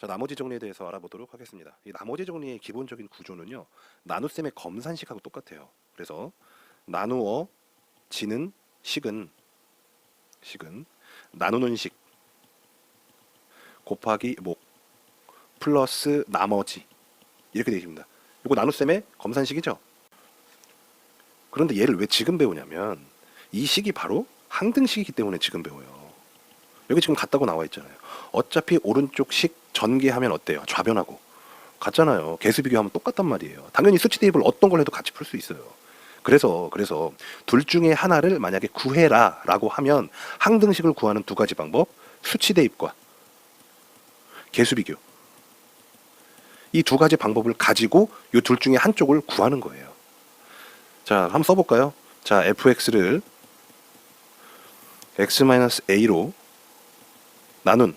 자, 나머지 정리에 대해서 알아보도록 하겠습니다. 이 나머지 정리의 기본적인 구조는요. 나눗셈의 검산식하고 똑같아요. 그래서 나누어 지는 식은 식은 나누는 식 곱하기 목 플러스 나머지 이렇게 되어 있습니다. 이거 나눗셈의 검산식이죠. 그런데 얘를 왜 지금 배우냐면 이 식이 바로 항등식이기 때문에 지금 배워요. 여기 지금 같다고 나와 있잖아요. 어차피 오른쪽 식 전개하면 어때요? 좌변하고 같잖아요. 개수 비교하면 똑같단 말이에요. 당연히 수치 대입을 어떤 걸 해도 같이 풀 수 있어요. 그래서 그래서 둘 중에 하나를 만약에 구해라라고 하면 항등식을 구하는 두 가지 방법 수치 대입과 개수 비교 이 두 가지 방법을 가지고 이 둘 중에 한쪽을 구하는 거예요. 자, 한번 써볼까요? 자, fx를 x-a로 나눈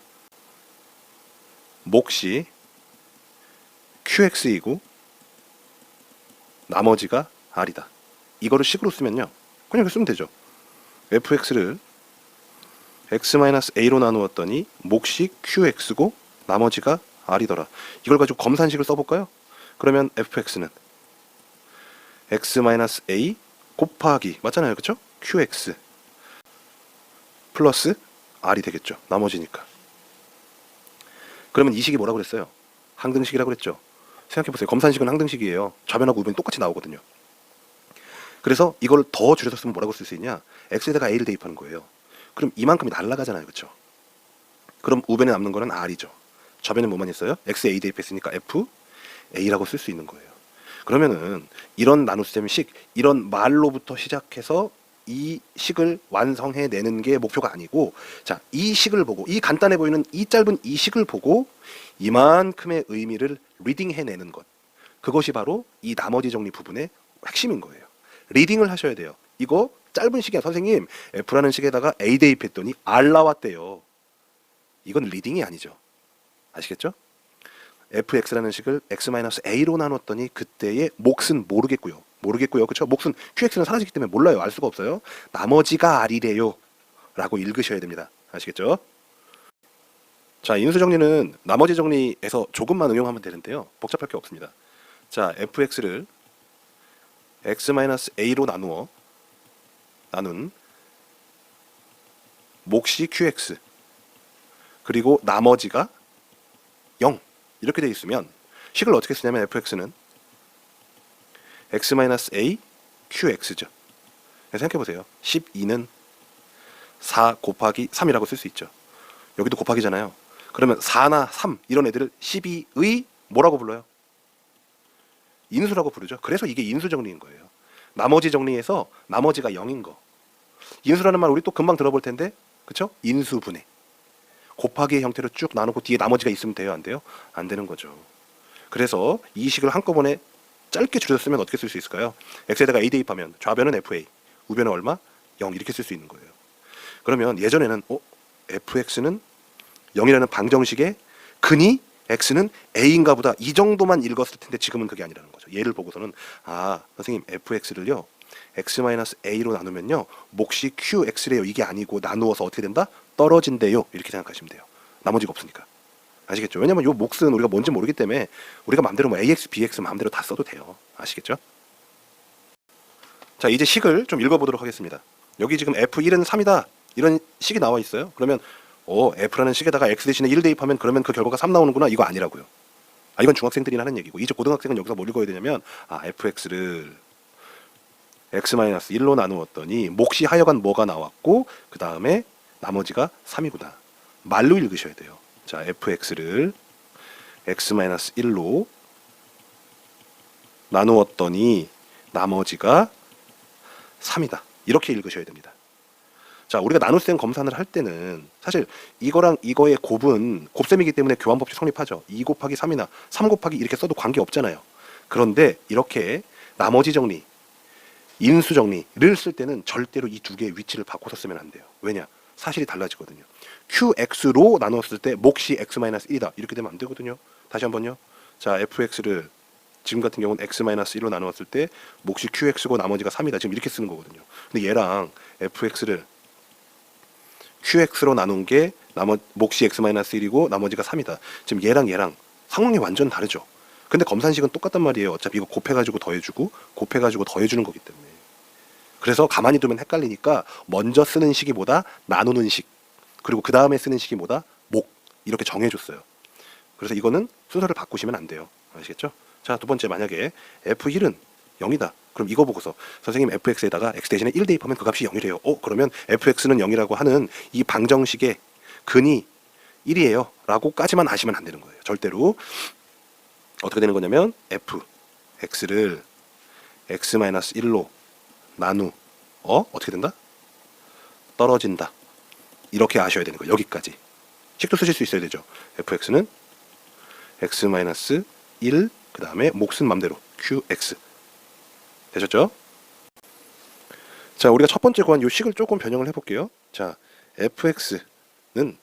몫이 qx이고 나머지가 r이다. 이거를 식으로 쓰면요. 그냥 쓰면 되죠. fx를 x-a로 나누었더니 몫이 qx고 나머지가 r이더라. 이걸 가지고 검산식을 써볼까요? 그러면 fx는 x-a 곱하기 맞잖아요. 그렇죠? qx 플러스 r이 되겠죠. 나머지니까. 그러면 이 식이 뭐라고 그랬어요? 항등식이라고 그랬죠. 생각해 보세요. 검산식은 항등식이에요. 좌변하고 우변이 똑같이 나오거든요. 그래서 이걸 더 줄여서 쓰면 뭐라고 쓸 수 있냐? x에다가 a를 대입하는 거예요. 그럼 이만큼이 날라가잖아요. 그렇죠? 그럼 우변에 남는 거는 r이죠. 좌변에 뭐만 있어요? x a 대입했으니까 f a라고 쓸 수 있는 거예요. 그러면은 이런 나눗셈식 이런 말로부터 시작해서 이 식을 완성해 내는 게 목표가 아니고 자, 이 식을 보고 이 간단해 보이는 이 짧은 이 식을 보고 이만큼의 의미를 리딩해 내는 것. 그것이 바로 이 나머지 정리 부분의 핵심인 거예요. 리딩을 하셔야 돼요. 이거 짧은 식이야. 선생님, F라는 식에다가 A 대입했더니 R 나왔대요. 이건 리딩이 아니죠. 아시겠죠? fx라는 식을 x-a로 나눴더니 그때의 몫은 모르겠고요. 모르겠고요. 그렇죠? 몫은 qx는 사라지기 때문에 몰라요. 알 수가 없어요. 나머지가 r이래요. 라고 읽으셔야 됩니다. 아시겠죠? 자, 인수 정리는 나머지 정리에서 조금만 응용하면 되는데요. 복잡할 게 없습니다. 자, fx를 x-a로 나누어 나눈 몫이 qx 그리고 나머지가 0 이렇게 돼 있으면 식을 어떻게 쓰냐면 fx는 x-a qx죠. 생각해 보세요. 12는 4 곱하기 3이라고 쓸 수 있죠. 여기도 곱하기잖아요. 그러면 4나 3 이런 애들을 12의 뭐라고 불러요? 인수라고 부르죠. 그래서 이게 인수 정리인 거예요. 나머지 정리에서 나머지가 0인 거. 인수라는 말 우리 또 금방 들어볼 텐데, 그렇죠? 인수분해. 곱하기의 형태로 쭉 나누고 뒤에 나머지가 있으면 돼요, 안 돼요? 안 되는 거죠. 그래서 이 식을 한꺼번에 짧게 쓰면 어떻게 쓸 수 있을까요? x에다가 a 대입하면 좌변은 fa, 우변은 얼마? 0 이렇게 쓸 수 있는 거예요. 그러면 예전에는 어, fx는 0이라는 방정식에 근이 x는 a인가 보다 이 정도만 읽었을 텐데 지금은 그게 아니라는 거죠. 얘를 보고서는 아 선생님 fx를요 x-a로 나누면요 몫이 qx래요 이게 아니고 나누어서 어떻게 된다? 떨어진대요 이렇게 생각하시면 돼요. 나머지가 없으니까 아시겠죠? 왜냐면 요 몫은 우리가 뭔지 모르기 때문에 우리가 마음대로 뭐 ax, bx 마음대로 다 써도 돼요. 아시겠죠? 자 이제 식을 좀 읽어보도록 하겠습니다. 여기 지금 f1은 3이다 이런 식이 나와 있어요. 그러면 어 f라는 식에다가 x 대신에 1 대입하면 그러면 그 결과가 3 나오는구나 이거 아니라고요. 아 이건 중학생들이 하는 얘기고 이제 고등학생은 여기서 뭘 읽어야 되냐면 아 fx를 x-1로 나누었더니 몫이 하여간 뭐가 나왔고 그 다음에 나머지가 3이구나 말로 읽으셔야 돼요. 자 fx를 x-1로 나누었더니 나머지가 3이다 이렇게 읽으셔야 됩니다. 자, 우리가 나눗셈 검산을 할 때는 사실 이거랑 이거의 곱은 곱셈이기 때문에 교환법칙 성립하죠. 2 곱하기 3이나 3 곱하기 이렇게 써도 관계 없잖아요. 그런데 이렇게 나머지 정리, 인수 정리를 쓸 때는 절대로 이 두 개의 위치를 바꿔서 쓰면 안 돼요. 왜냐? 사실이 달라지거든요. qx로 나눴을 때 몫이 x-1이다. 이렇게 되면 안 되거든요. 다시 한번요. 자, fx를 지금 같은 경우는 x-1로 나누었을 때 몫이 qx고 나머지가 3이다. 지금 이렇게 쓰는 거거든요. 근데 얘랑 fx를 qx로 나눈 게 몫이 x-1이고 나머지가 3이다. 지금 얘랑 얘랑 상황이 완전 다르죠. 근데 검산식은 똑같단 말이에요. 어차피 이거 곱해가지고 더해주고 곱해가지고 더해주는 거기 때문에. 그래서 가만히 두면 헷갈리니까 먼저 쓰는 뭐다? 나누는 식. 그리고 그 다음에 쓰는 뭐다? 목. 이렇게 정해줬어요. 그래서 이거는 순서를 바꾸시면 안 돼요. 아시겠죠? 자, 두 번째 만약에 f1은 0이다. 그럼 이거 보고서 선생님 fx에다가 x 대신에 1 대입하면 그 값이 0이래요. 어, 그러면 fx는 0이라고 하는 이 방정식의 근이 1이에요. 라고까지만 아시면 안 되는 거예요. 절대로. 어떻게 되는 거냐면 f x를 x-1로 나누 어? 어떻게 된다? 떨어진다. 이렇게 아셔야 되는 거예요. 여기까지. 식도 쓰실 수 있어야 되죠. fx는 x-1 그다음에 몫은 맘대로 qx 되셨죠? 자, 우리가 첫 번째 구한 요 식을 조금 변형을 해 볼게요. 자, fx는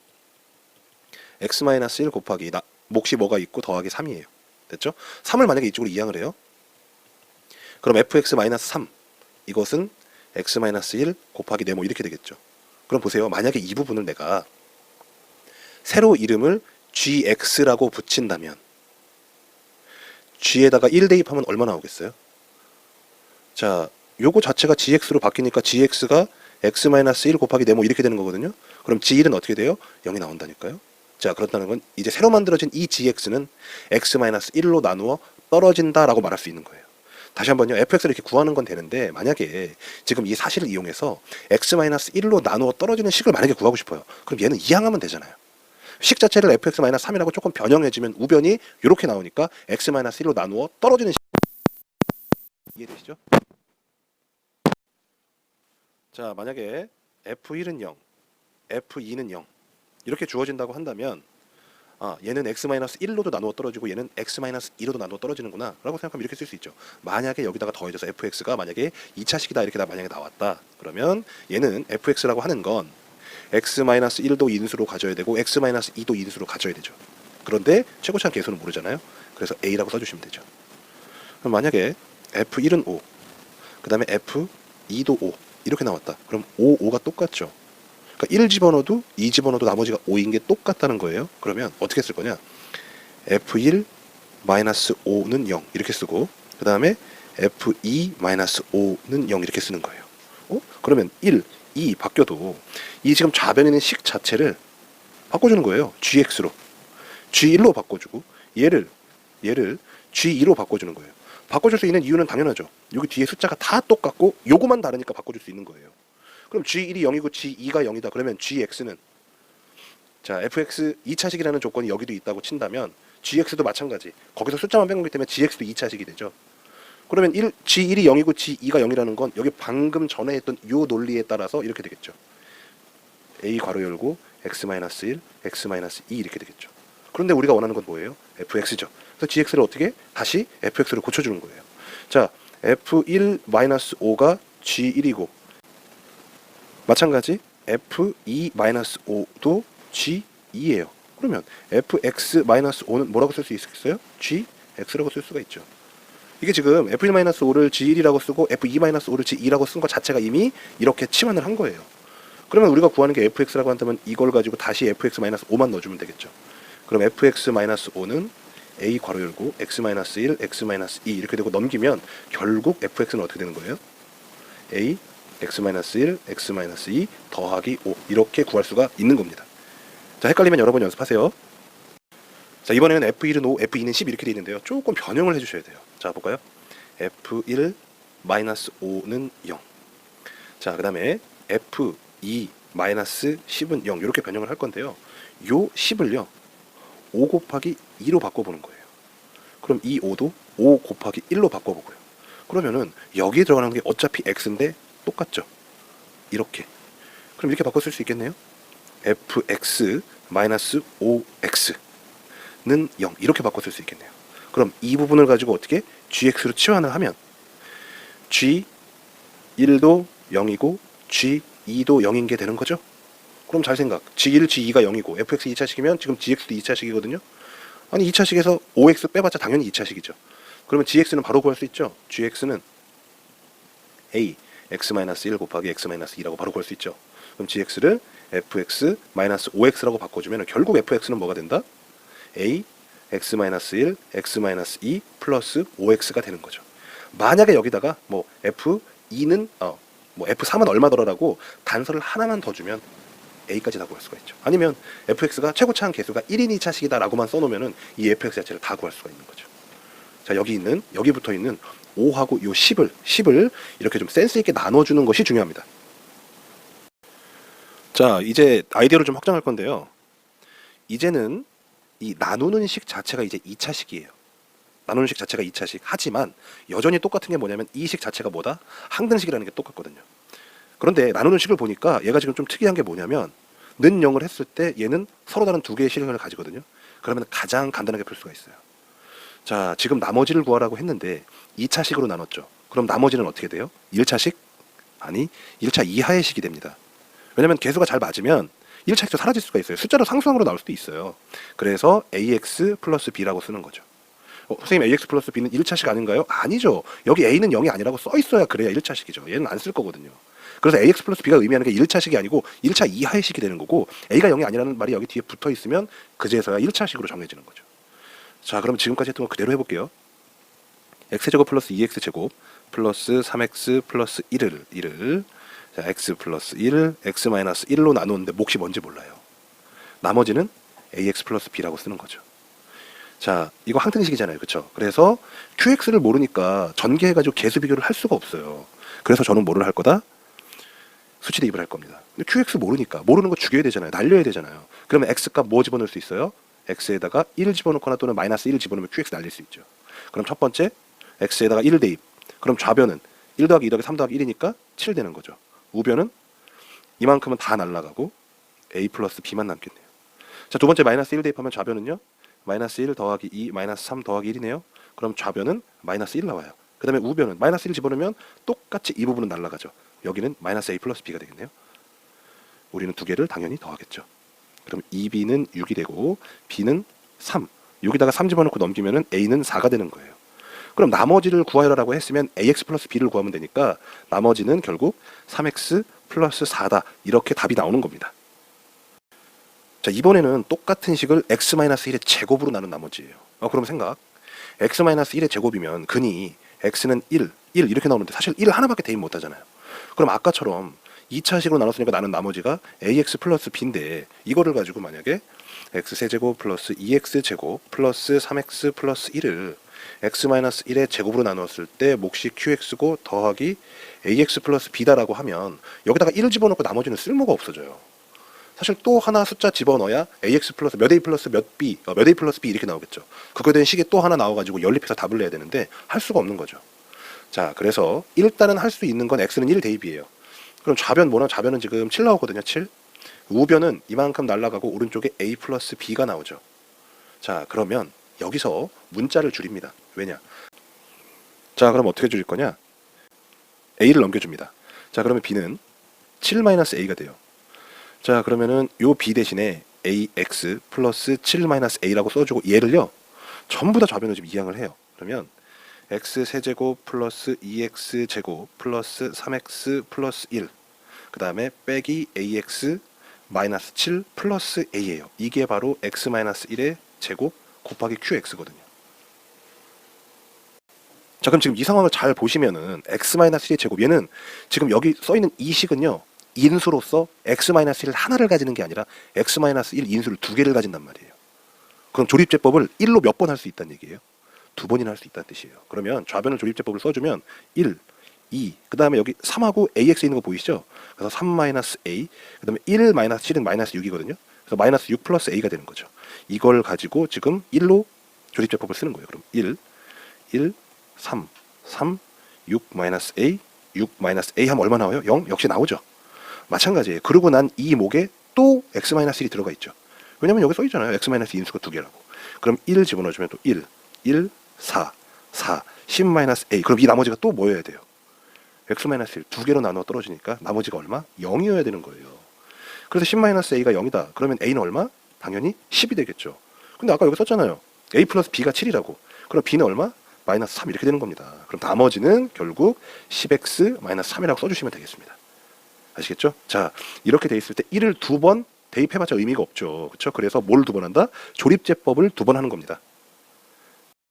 x-1 곱하기 나, 몫이 뭐가 있고 더하기 3이에요. 됐죠? 3을 만약에 이쪽으로 이항을 해요. 그럼 fx-3 이 것은 x-1 곱하기 네모 이렇게 되겠죠. 그럼 보세요. 만약에 이 부분을 내가 새로 이름을 gx라고 붙인다면 g에다가 1 대입하면 얼마 나오겠어요? 자, 요거 자체가 gx로 바뀌니까 gx가 x-1 곱하기 네모 이렇게 되는 거거든요. 그럼 g1은 어떻게 돼요? 0이 나온다니까요. 자, 그렇다는 건 이제 새로 만들어진 이 gx는 x-1로 나누어 떨어진다라고 말할 수 있는 거예요. 다시 한번요. fx를 이렇게 구하는 건 되는데 만약에 지금 이 사실을 이용해서 x-1로 나누어 떨어지는 식을 만약에 구하고 싶어요. 그럼 얘는 이항하면 되잖아요. 식 자체를 fx-3이라고 조금 변형해주면 우변이 이렇게 나오니까 x-1로 나누어 떨어지는 식 이해되시죠? 자, 만약에 f1은 0, f2는 0 이렇게 주어진다고 한다면 아, 얘는 x-1로도 나누어 떨어지고 얘는 x-2로도 나누어 떨어지는구나 라고 생각하면 이렇게 쓸 수 있죠. 만약에 여기다가 더해져서 fx가 만약에 2차식이다 이렇게 나- 만약에 나왔다. 그러면 얘는 fx라고 하는 건 x-1도 인수로 가져야 되고 x-2도 인수로 가져야 되죠. 그런데 최고차항 계수는 모르잖아요. 그래서 a라고 써주시면 되죠. 그럼 만약에 f1은 5, 그 다음에 f2도 5 이렇게 나왔다. 그럼 5, 5가 똑같죠. 그러니까 1 집어넣어도 2 집어넣어도 나머지가 5인 게 똑같다는 거예요. 그러면 어떻게 쓸 거냐? f1 마이너스 5는 0 이렇게 쓰고 그 다음에 f2 마이너스 5는 0 이렇게 쓰는 거예요. 어? 그러면 1, 2 바뀌어도 이 지금 좌변에 있는 식 자체를 바꿔주는 거예요. gx로 g1로 바꿔주고 얘를 얘를 g2로 바꿔주는 거예요. 바꿔줄 수 있는 이유는 당연하죠. 여기 뒤에 숫자가 다 똑같고 요거만 다르니까 바꿔줄 수 있는 거예요. 그럼 g1이 0이고 g2가 0이다. 그러면 gx는 자 fx 2차식이라는 조건이 여기도 있다고 친다면 gx도 마찬가지. 거기서 숫자만 뺀 거기 때문에 gx도 2차식이 되죠. 그러면 1, g1이 0이고 g2가 0이라는 건 여기 방금 전에 했던 요 논리에 따라서 이렇게 되겠죠. a 괄호 열고 x-1, x-2 이렇게 되겠죠. 그런데 우리가 원하는 건 뭐예요? fx죠. 그래서 gx를 어떻게 다시 fx로 고쳐 주는 거예요. 자, f1-5가 g1이고 마찬가지 f2-5도 g2예요. 그러면 fx-5는 뭐라고 쓸 수 있겠어요? gx라고 쓸 수가 있죠. 이게 지금 f1-5를 g1이라고 쓰고 f2-5를 g2라고 쓴 것 자체가 이미 이렇게 치환을 한 거예요. 그러면 우리가 구하는 게 fx라고 한다면 이걸 가지고 다시 fx-5만 넣어주면 되겠죠. 그럼 fx-5는 a 괄호 열고 x-1, x-2 이렇게 되고 넘기면 결국 fx는 어떻게 되는 거예요? a x-1, x-2 더하기 5 이렇게 구할 수가 있는 겁니다. 자 헷갈리면 여러 번 연습하세요. 자 이번에는 f1은 5, f2는 10 이렇게 돼 있는데요. 조금 변형을 해 주셔야 돼요. 자 볼까요? f1 마이너스 5는 0. 자 그다음에 f2 마이너스 10은 0 이렇게 변형을 할 건데요. 요 10을요 5 곱하기 2로 바꿔 보는 거예요. 그럼 이 5도 5 곱하기 1로 바꿔 보고요. 그러면은 여기에 들어가는 게 어차피 x인데 똑같죠. 이렇게. 그럼 이렇게 바꿔 쓸 수 있겠네요. fx 마이너스 5x는 0 이렇게 바꿔 쓸 수 있겠네요. 그럼 이 부분을 가지고 어떻게 gx로 치환을 하면 g1도 0이고 g2도 0인 게 되는 거죠. 그럼 잘 생각. G1, G2가 0이고 fx 2차식이면 지금 gx도 2차식이거든요. 아니 2차식에서 5x 빼봤자 당연히 2차식이죠. 그러면 gx는 바로 구할 수 있죠. gx는 a x-1 곱하기 x-2라고 바로 구할 수 있죠. 그럼 gx를 fx 마이너스 5x라고 바꿔주면 결국 fx는 뭐가 된다? a x 마이너스 1, x 마이너스 2 플러스 5x가 되는 거죠. 만약에 여기다가 뭐 f2는 어, 뭐 f3은 얼마더라라고 단서를 하나만 더 주면 a까지 다 구할 수가 있죠. 아니면 fx가 최고차한 개수가 1인 2차식이다라고만 써놓으면은 이 fx 자체를 다 구할 수가 있는 거죠. 자 여기 있는 여기 붙어 있는 5하고 요 10을 10을 이렇게 좀 센스 있게 나눠 주는 것이 중요합니다. 자 이제 아이디어를 좀 확장할 건데요. 이제는 이 나누는 식 자체가 이제 2차식이에요. 나누는 식 자체가 2차식. 하지만 여전히 똑같은 게 뭐냐면 이 식 자체가 뭐다? 항등식이라는 게 똑같거든요. 그런데 나누는 식을 보니까 얘가 지금 좀 특이한 게 뭐냐면 는 0을 했을 때 얘는 서로 다른 두 개의 실행을 가지거든요. 그러면 가장 간단하게 풀 수가 있어요. 자, 지금 나머지를 구하라고 했는데 2차식으로 나눴죠. 그럼 나머지는 어떻게 돼요? 1차식? 아니, 1차 이하의 식이 됩니다. 왜냐면 개수가 잘 맞으면 1차 식도 사라질 수가 있어요. 숫자로 상수항으로 나올 수도 있어요. 그래서 ax 플러스 b라고 쓰는 거죠. 어, 선생님 ax 플러스 b는 1차식 아닌가요? 아니죠. 여기 a는 0이 아니라고 써 있어야 그래야 1차식이죠. 얘는 안 쓸 거거든요. 그래서 ax 플러스 b가 의미하는 게 1차식이 아니고 1차 이하의 식이 되는 거고 a가 0이 아니라는 말이 여기 뒤에 붙어 있으면 그제서야 1차식으로 정해지는 거죠. 자, 그럼 지금까지 했던 거 그대로 해볼게요. x제곱 플러스 2x제곱 플러스 3x 플러스 1을 1을 자, x 플러스 1, x 마이너스 1로 나누는데 몫이 뭔지 몰라요. 나머지는 ax 플러스 b라고 쓰는 거죠. 자, 이거 항등식이잖아요. 그렇죠? 그래서 qx를 모르니까 전개해 가지고 개수 비교를 할 수가 없어요. 그래서 저는 뭐를 할 거다? 수치 대입을 할 겁니다. 근데 qx 모르니까 모르는 거 죽여야 되잖아요. 날려야 되잖아요. 그러면 x값 뭐 집어넣을 수 있어요? X에다가 1 집어넣거나 또는 마이너스 1 집어넣으면 qx 날릴 수 있죠. 그럼 첫 번째 x에다가 1 대입. 그럼 좌변은 1 더하기 2 더하기 3 더하기 1이니까 7 되는 거죠. 우변은 이만큼은 다 날라가고 a 플러스 b만 남겠네요. 자, 두 번째 마이너스 1 대입하면 좌변은요. 마이너스 1 더하기 2 마이너스 3 더하기 1이네요. 그럼 좌변은 마이너스 1 나와요. 그 다음에 우변은 마이너스 1 집어넣으면 똑같이 이 부분은 날라가죠. 여기는 마이너스 a 플러스 b가 되겠네요. 우리는 두 개를 당연히 더하겠죠. 그럼 2b는 6이 되고 b는 3. 여기다가 3 집어넣고 넘기면은 a는 4가 되는 거예요. 그럼 나머지를 구하라고 했으면 ax 플러스 b를 구하면 되니까 나머지는 결국 3x 플러스 4다. 이렇게 답이 나오는 겁니다. 자, 이번에는 똑같은 식을 x-1의 제곱으로 나눈 나머지예요. 어, 그럼 생각. x-1의 제곱이면 근이 x는 1, 1 이렇게 나오는데 사실 1 하나밖에 대입 못 하잖아요. 그럼 아까처럼 2차식으로 나눴으니까 나는 나머지가 ax 플러스 b인데 이거를 가지고 만약에 x 세제곱 플러스 2x 제곱 플러스 3x 플러스 1을 x-1의 제곱으로 나눴을 때 몫이 qx고 더하기 ax 플러스 b다라고 하면 여기다가 1을 집어넣고 나머지는 쓸모가 없어져요. 사실 또 하나 숫자 집어넣어야 ax 플러스 몇 a 플러스 몇 b, 어, 몇 a 플러스 b 이렇게 나오겠죠. 그거에 대한 식이 또 하나 나와가지고 연립해서 답을 내야 되는데 할 수가 없는 거죠. 자, 그래서 일단은 할 수 있는 건 x는 1 대입이에요. 그럼 좌변 뭐나 좌변은 지금 7 나오거든요. 7. 우변은 이만큼 날라가고 오른쪽에 a 플러스 b가 나오죠. 자, 그러면 여기서 문자를 줄입니다. 왜냐? 자, 그럼 어떻게 줄일 거냐? a를 넘겨줍니다. 자, 그러면 b는 7-a가 돼요. 자, 그러면은 요 b 대신에 ax 플러스 7-a라고 써주고 얘를요 전부 다 좌변으로 지금 이항을 해요. 그러면 x 세제곱 플러스 2x 제곱 플러스 3x 플러스 1. 그 다음에 빼기 ax 마이너스 7 플러스 a예요. 이게 바로 x 마이너스 1의 제곱 곱하기 qx거든요. 자 그럼 지금 이 상황을 잘 보시면은 x 마이너스 1의 제곱 얘는 지금 여기 써 있는 이 식은요 인수로서 x 마이너스 1 하나를 가지는 게 아니라 x 마이너스 1 인수를 두 개를 가진단 말이에요. 그럼 조립 제법을 1로 몇 번 할 수 있다는 얘기예요. 두 번이나 할 수 있다는 뜻이에요. 그러면 좌변을 조립제법을 써주면 1, 2, 그 다음에 여기 3하고 ax 있는 거 보이시죠? 그래서 3 마이너스 a, 그 다음에 1 마이너스 7은 마이너스 6이거든요. 그래서 마이너스 6 플러스 a가 되는 거죠. 이걸 가지고 지금 1로 조립제법을 쓰는 거예요. 그럼 1, 1, 3, 3, 6 마이너스 a, 6 마이너스 a 하면 얼마 나와요? 0? 역시 나오죠. 마찬가지예요. 그러고 난 이 목에 또 x 마이너스 1이 들어가 있죠. 왜냐면 여기 써 있잖아요. x 마이너스 인수가 두 개라고. 그럼 1 집어넣어주면 또 1, 1, 4, 4, 10 마이너스 a. 그럼 이 나머지가 또 뭐여야 돼요? x 마이너스 1두 개로 나눠 떨어지니까 나머지가 얼마? 0이어야 되는 거예요. 그래서 10 마이너스 a가 0이다. 그러면 a는 얼마? 당연히 10이 되겠죠. 근데 아까 여기 썼잖아요. a 플러스 b가 7이라고. 그럼 b는 얼마? 마이너스 3 이렇게 되는 겁니다. 그럼 나머지는 결국 10x 마이너스 3이라고 써주시면 되겠습니다. 아시겠죠? 자, 이렇게 돼 있을 때 1을 두 번 대입해봤자 의미가 없죠. 그렇죠? 그래서 뭘 두 번 한다? 조립제법을 두 번 하는 겁니다.